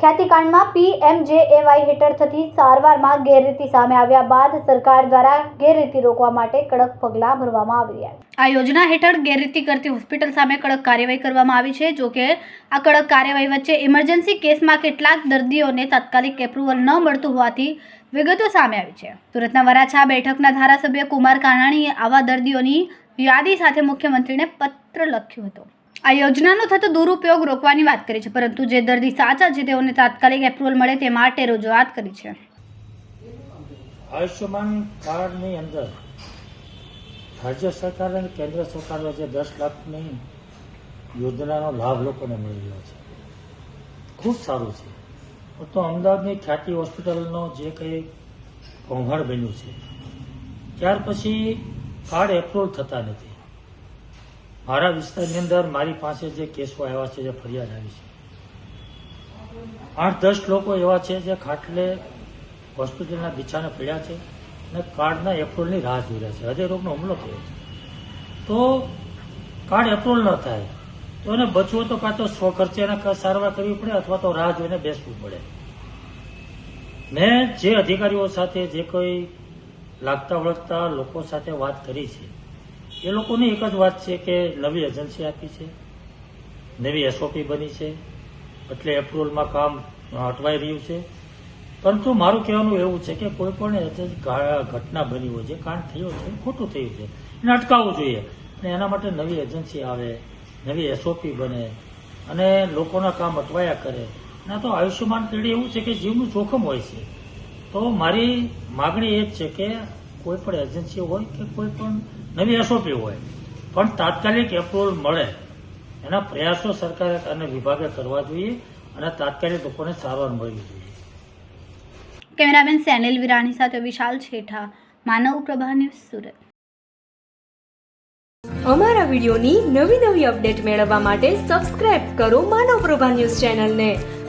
ખ્યાતિકાંડમાં PMJAY હેઠળ થતી સારવારમાં ગેરરીતિ સામે આવ્યા બાદ સરકાર દ્વારા ગેરરીતિ રોકવા માટે કડક પગલાં ભરવામાં આવી રહ્યા આ યોજના હેઠળ ગેરરીતિ કરતી હોસ્પિટલ સામે કડક કાર્યવાહી કરવામાં આવી છે. જોકે આ કડક કાર્યવાહી વચ્ચે ઇમરજન્સી કેસમાં કેટલાક દર્દીઓને તાત્કાલિક એપ્રુવલ ન મળતું હોવાથી વિગતો સામે આવી છે. સુરતના વરાછા બેઠકના ધારાસભ્ય કુમાર કાનાણીએ આવા દર્દીઓની યાદી સાથે મુખ્યમંત્રીને પત્ર લખ્યો હતો. આ યોજનાનો થતો દુરુપયોગ રોકવાની વાત કરી છે, પરંતુ જે દર્દી સાચા છે તેઓને તાત્કાલિક એપ્રુવલ મળે તે માટે રજૂઆત કરી છે. આયુષ્યમાન કાર્ડની અંદર રાજ્ય સરકાર અને કેન્દ્ર સરકાર જે દસ લાખની યોજનાનો લાભ લોકોને મળી રહ્યો છે. ખૂબ સારું છે. તો અમદાવાદની ખ્યાતિ હોસ્પિટલનો જે કંઈ કૌભાંડ બન્યું છે, ત્યાર પછી કાર્ડ એપ્રુવલ થતા નથી. મારા વિસ્તારની અંદર મારી પાસે જે કેસો આવ્યા છે, જે ફરિયાદ આવી છે. આઠ દસ લોકો એવા છે જે ખાટલે હોસ્પિટલના બિછાને પડ્યા છે અને કાર્ડના એપ્રુવલની રાહ જોઈ રહ્યા છે. હૃદયરોગનો હુમલો થયો છે. તો કાર્ડ એપ્રુવલ ન થાય, તો એને બચવું તો કાં તો સ્વ ખર્ચે એને સારવાર કરવી પડે અથવા તો રાહ જોઈને બેસવું પડે. મેં જે અધિકારીઓ સાથે જે કોઈ લાગતા વળગતા લોકો સાથે વાત કરી છે. એ લોકોની એક જ વાત છે કે નવી એજન્સી આપી છે, નવી એસઓપી બની છે, એટલે એપ્રુવલમાં કામ અટવાઈ રહ્યું છે. પરંતુ મારું કહેવાનું એવું છે કે કોઈ પણ ઘટના બની હોય, જે કાંડ થયો છે, ખોટું થયું છે, એને અટકાવવું જોઈએ. અને એના માટે નવી એજન્સી આવે, નવી એસઓપી બને, અને લોકોના કામ અટવાયા કરે. ના તો આયુષ્યમાન પેઢી એવું છે કે જીવનું જોખમ હોય છે. તો મારી માગણી એ જ છે કે કોઈ પણ એજન્સી હોય કે કોઈ પણ નવી એસઓપી હોય પણ તાત્કાલિક એપ્રુવલ મળે એના પ્રયાસો સરકારે અને વિભાગે કરવા જોઈએ અને તાત્કાલિક લોકોને સારવાર મળવી જોઈએ. કેમેરામેન સેનિલ વિરાણી સાથે વિશાલ છેઠા માનવ પ્રભા ન્યૂઝ સુરત. અમારા વિડીયોની નવી નવી અપડેટ મેળવવા માટે સબસ્ક્રાઇબ કરો માનવ પ્રભા ન્યૂઝ ચેનલને.